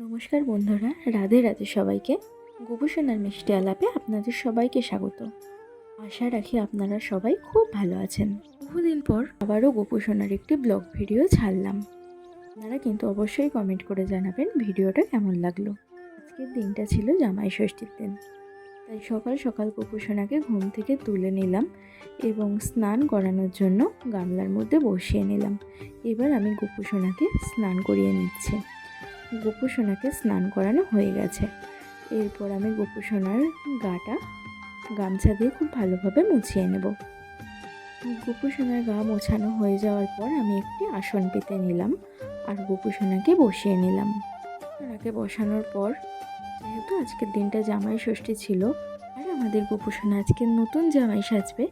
নমস্কার বন্ধুরা, রাধে রাধে সবাইকে। গোপুসোনার মিষ্টি আলাপে আপনাদের সবাইকে স্বাগত। আশা রাখি আপনারা সবাই খুব ভালো আছেন। বহুদিন পর আবারও গোপুসোনার একটি ব্লগ ভিডিও ছাড়লাম। আপনারা কিন্তু অবশ্যই কমেন্ট করে জানাবেন ভিডিওটা কেমন লাগল। আজকের দিনটা ছিল জামাই ষষ্ঠীর দিন। তাই সকাল সকাল গোপুসোনাকে ঘুম থেকে তুলে নিলাম এবং স্নান করানোর জন্য গামলার মধ্যে বসিয়ে নিলাম। এবার আমি গোপুসোনাকে স্নান করিয়ে নিচ্ছি। গোপুসোনাকে স্নান করানো হয়ে গেছে। এরপর আমি গোপুসোনার গাটা গামছা দিয়ে খুব ভালোভাবে মুছিয়ে নেব। গোপুসোনার গা মোছানো হয়ে যাওয়ার পর আমি একটি আসন পেতে নিলাম আর গোপুসোনাকে বসিয়ে নিলাম। ওনাকে বসানোর পর, যেহেতু আজকের দিনটা জামাই ষষ্ঠী ছিল আর আমাদের গোপুসোনা আজকে নতুন জামাই সাজবে,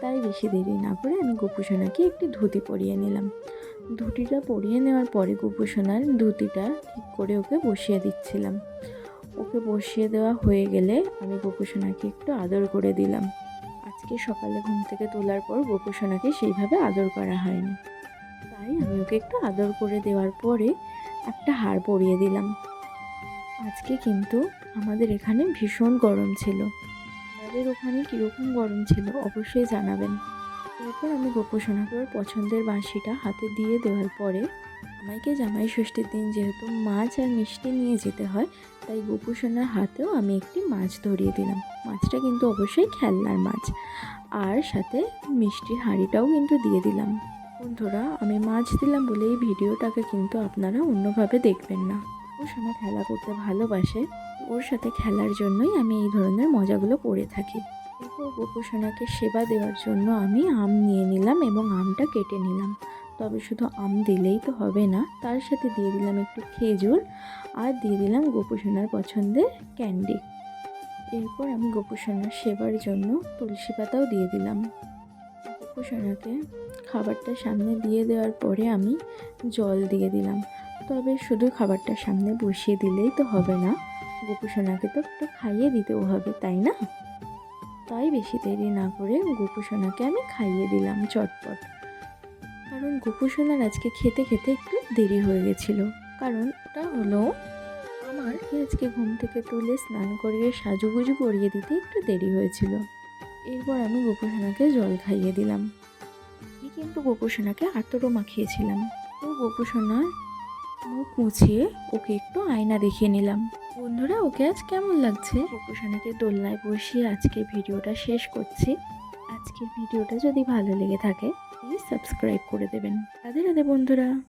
তাই বেশি দেরি না করে আমি গোপুসোনাকে একটি ধুতি পরিয়ে নিলাম। ধুতিটা পরিয়ে নেওয়ার পরে গোপুসোনার ধুতিটা ঠিক করে ওকে বসিয়ে দিচ্ছিলাম। ওকে বসিয়ে দেওয়া হয়ে গেলে আমি গোপুসোনাকে একটু আদর করে দিলাম। আজকে সকালে ঘুম থেকে তোলার পর গোপুসোনাকে সেইভাবে আদর করা হয়নি। তাই আমি ওকে একটু আদর করে দেওয়ার পরে একটা হার পরিয়ে দিলাম। আজকে কিন্তু আমাদের এখানে ভীষণ গরম ছিল। আপনাদের ওখানে কীরকম গরম ছিল অবশ্যই জানাবেন। এরপর আমি গোপসোনাকে ওর পছন্দের বাঁশিটা হাতে দিয়ে দেওয়ার পরে আমাকে জামাই ষষ্ঠীর দিন যেহেতু মাছ আর মিষ্টি নিয়ে যেতে হয়, তাই গোপুসোনার হাতেও আমি একটি মাছ ধরিয়ে দিলাম। মাছটা কিন্তু অবশ্যই খেলনার মাছ। আর সাথে মিষ্টির হাঁড়িটাও কিন্তু দিয়ে দিলাম। বন্ধুরা, আমি মাছ দিলাম বলে এই ভিডিওটাকে কিন্তু আপনারা অন্যভাবে দেখবেন না। গোপুসোনা খেলা করতে ভালোবাসে। ওর সাথে খেলার জন্যই আমি এই ধরনের মজাগুলো করে থাকি। এরপর গোপুসোনাকে সেবা দেওয়ার জন্য আমি আম নিয়ে নিলাম এবং আমটা কেটে নিলাম। তবে শুধু আম দিলেই তো হবে না, তার সাথে দিয়ে দিলাম একটু খেজুর আর দিয়ে দিলাম গোপুসোনার পছন্দের ক্যান্ডি। এরপর আমি গোপুসোনার সেবার জন্য তুলসী পাতাও দিয়ে দিলাম। গোপুসোনাকে খাবারটা সামনে দিয়ে দেওয়ার পরে আমি জল দিয়ে দিলাম। তবে শুধু খাবারটা সামনে বসিয়ে দিলেই তো হবে না গোপুসোনাকে তো একটু খাইয়ে দিতেও হবে, তাই না? তাই বেশি দেরি না করে গোপুসোনাকে আমি খাইয়ে দিলাম চটপট। কারণ গোপুসোনার আজকে খেতে খেতে একটু দেরি হয়ে গেছিল। কারণ ওটা হলো আমার আজকে ঘুম থেকে তুলে স্নান করিয়ে সাজুগুজু করিয়ে দিতে একটু দেরি হয়েছিল। এরপর আমি গোপুসোনাকে জল খাইয়ে দিলাম। কিন্তু গোপুসোনাকে আতরও মাখিয়েছিলাম। তো গোপুসোনার মুখ মুছিয়ে ওকে একটু আয়না দেখিয়ে নিলাম। বন্ধুরা, ওকে আজ কেমন লাগছে? কুকুশানিকে দোলনায় বসিয়ে আজকে ভিডিওটা শেষ করছি। আজকের ভিডিওটা যদি ভালো লেগে থাকে প্লিজ সাবস্ক্রাইব করে দেবেন। রাধে রাধে বন্ধুরা।